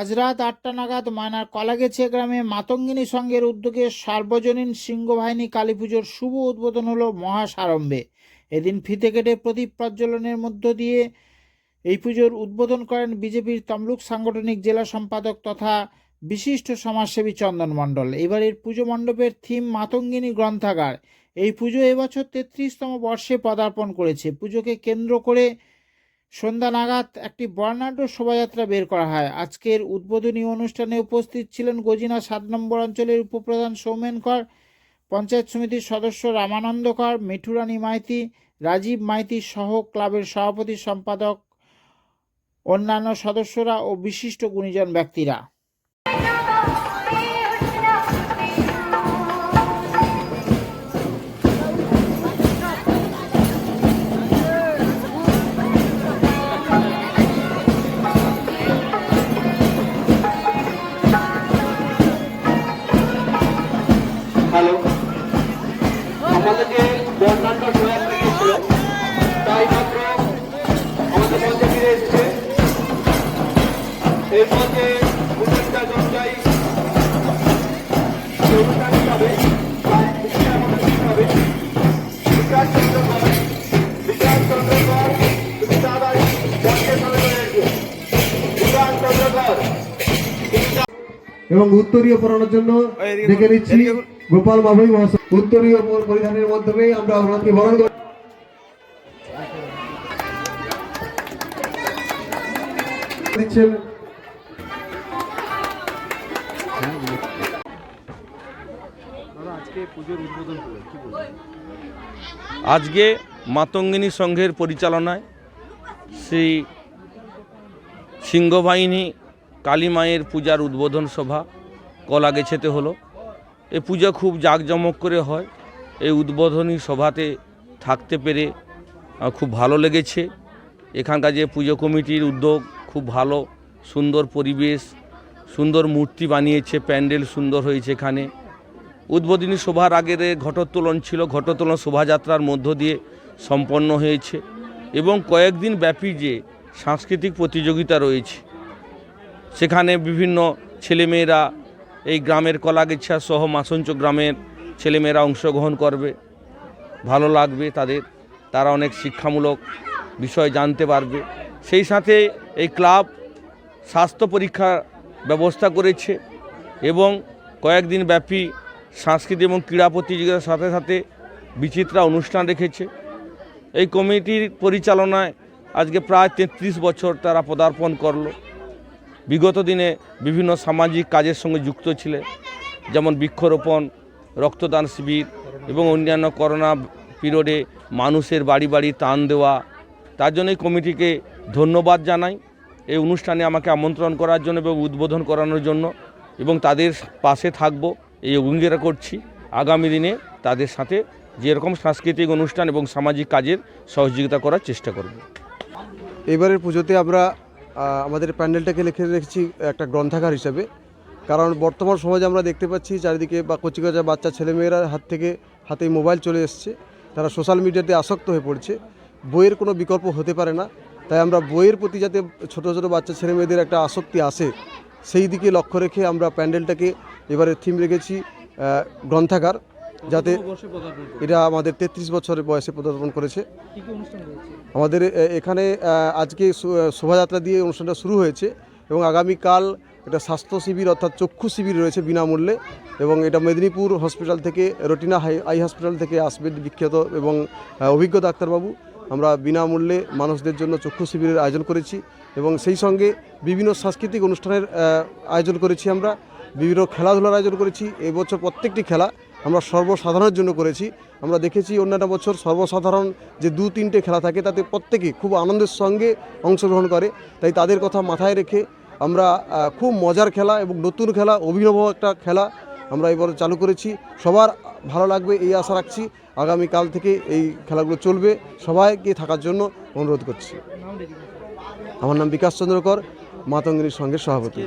আজ রাত আটটা নাগাদ ময়নার কলাগেছে গ্রামে মাতঙ্গিনী সংঘের উদ্যোগে সার্বজনীন সিংহবাহিনী কালী পুজোর শুভ উদ্বোধন হলো মহাসারম্ভে। এদিন ফিতে কেটে প্রদীপ প্রজ্বলনের মধ্য দিয়ে এই পুজোর উদ্বোধন করেন বিজেপির তমলুক সাংগঠনিক জেলা সম্পাদক তথা বিশিষ্ট সমাজসেবী চন্দন মণ্ডল। এবারের পুজো মণ্ডপের থিম মাতঙ্গিনী গ্রন্থাগার। এই পুজো এবছর তেত্রিশতম বর্ষে পদার্পণ করেছে। পুজোকে কেন্দ্র করে সন্ধ্যা নাগাদ একটি বর্ণাঢ্য শোভাযাত্রা বের করা হয়। আজকের উদ্বোধনী অনুষ্ঠানে উপস্থিত ছিলেন গজিনা সাত নম্বর অঞ্চলের উপপ্রধান সৌমেন কর, পঞ্চায়েত সমিতির সদস্য রামানন্দ কর, মিঠুরানী মাইতি, রাজীব মাইতি সহ ক্লাবের সভাপতি সম্পাদক, অন্যান্য সদস্যরা ও বিশিষ্ট গুণীজন ব্যক্তিরা। তাই মাত্র আমাদের মঞ্চে ফিরে এসেছে এই মঞ্চে অনুষ্ঠানটা অনুযায়ী যে অনুষ্ঠানটি হবে তার মুখ্য আকর্ষণ হবে বিকাশ চন্দ্রকর বিকাশ চন্দ্র তুমি তাড়াতাড়ি মঞ্চের সামনে চলে এসো বিকাশ এবং উত্তরীয় পরানোর জন্য ডেকে নিচ্ছি গোপাল মাভৈ মহাশয় উত্তরীয় পর- পরিধানের মাধ্যমে আমরা ওনাকে বরণ করি। দিচ্ছেন আজকে মাতঙ্গিনী সংঘের পরিচালনায় শ্রী সিংহবাহিনী কালী মায়ের পূজার উদ্বোধন সভা কলাগেছেতে হলো। এই পূজা খুব জাঁকজমক করে হয়। এই উদ্বোধনী সভাতে থাকতে পেরে খুব ভালো লেগেছে। এখানকার যে পুজো কমিটির উদ্যোগ, খুব ভালো, সুন্দর পরিবেশ, সুন্দর মূর্তি বানিয়েছে, প্যান্ডেল সুন্দর হয়েছে এখানে। উদ্বোধনী সভার আগের এ ঘটোত্তোলন ছিল, ঘটোত্তোলন শোভাযাত্রার মধ্য দিয়ে সম্পন্ন হয়েছে এবং কয়েকদিন ব্যাপী যে সাংস্কৃতিক প্রতিযোগিতা রয়েছে, সেখানে বিভিন্ন ছেলেমেয়েরা এই গ্রামের কলাগেচ্ছা সহ মাসঞ্চ গ্রামের ছেলেমেয়েরা অংশগ্রহণ করবে। ভালো লাগবে তাদের। তারা অনেক শিক্ষামূলক বিষয় জানতে পারবে। সেই সাথে এই ক্লাব স্বাস্থ্য পরীক্ষার ব্যবস্থা করেছে এবং কয়েকদিন ব্যাপী সাংস্কৃতিক এবং ক্রীড়া প্রতিযোগিতার সাথে সাথে বিচিত্রা অনুষ্ঠান রেখেছে। এই কমিটির পরিচালনায় আজকে প্রায় তেত্রিশ বছর তারা পদার্পণ করল। বিগত দিনে বিভিন্ন সামাজিক কাজের সঙ্গে যুক্ত ছিলেন যেমন বৃক্ষরোপণ, রক্তদান শিবির এবং অন্যান্য করোনা পিরিয়ডে মানুষের বাড়ি বাড়ি টান দেওয়া। তার জন্য এই কমিটিকে ধন্যবাদ জানাই। এই অনুষ্ঠানে আমাকে আমন্ত্রণ করার জন্য এবং উদ্বোধন করানোর জন্য এবং তাদের পাশে থাকব, এই অঙ্গীকার করছি। আগামী দিনে তাদের সাথে যেরকম সাংস্কৃতিক অনুষ্ঠান এবং সামাজিক কাজের সহযোগিতা করার চেষ্টা করব। এবারের পুজোতে আমরা আমাদের প্যান্ডেলটাকে লিখে রেখেছি একটা গ্রন্থাগার হিসাবে। কারণ বর্তমান সমাজে আমরা দেখতে পাচ্ছি চারিদিকে বা কচিকাচা বাচ্চা ছেলেমেয়েরা হাত থেকে হাতে মোবাইল চলে এসছে। তারা সোশ্যাল মিডিয়াতে আসক্ত হয়ে পড়ছে। বইয়ের কোনো বিকল্প হতে পারে না। তাই আমরা বইয়ের প্রতি যাতে ছোটো ছোটো বাচ্চা ছেলেমেয়েদের একটা আসক্তি আসে, সেই দিকে লক্ষ্য রেখে আমরা প্যান্ডেলটাকে এবারে থিম রেখেছি গ্রন্থাগার। যাতে এটা আমাদের তেত্রিশ বছরের বয়সে পদার্পণ করেছে। আমাদের এখানে আজকে শোভাযাত্রা দিয়ে অনুষ্ঠানটা শুরু হয়েছে এবং আগামীকাল এটা স্বাস্থ্য শিবির অর্থাৎ চক্ষু শিবির রয়েছে বিনামূল্যে এবং এটা মেদিনীপুর হসপিটাল থেকে রটিনা হাই আই হসপিটাল থেকে আসবে বিখ্যাত এবং অভিজ্ঞ ডাক্তারবাবু। আমরা বিনামূল্যে মানুষদের জন্য চক্ষু শিবিরের আয়োজন করেছি এবং সেই সঙ্গে বিভিন্ন সাংস্কৃতিক অনুষ্ঠানের আয়োজন করেছি আমরা। বিভিন্ন খেলাধুলার আয়োজন করেছি। এবছর প্রত্যেকটি খেলা আমরা সর্বসাধারণের জন্য করেছি। আমরা দেখেছি অন্যান্য বছর সর্বসাধারণ যে দু তিনটে খেলা থাকে, তাতে প্রত্যেকে খুব আনন্দের সঙ্গে অংশগ্রহণ করে। তাই তাদের কথা মাথায় রেখে আমরা খুব মজার খেলা এবং নতুন খেলা, অভিনব একটা খেলা আমরা এবার চালু করেছি। সবার ভালো লাগবে, এই আশা রাখছি। আগামীকাল থেকে এই খেলাগুলো চলবে। সবাইকে থাকার জন্য অনুরোধ করছি। আমার নাম বিকাশ চন্দ্রকর, মাতঙ্গিনীর সঙ্গে সভাপতি।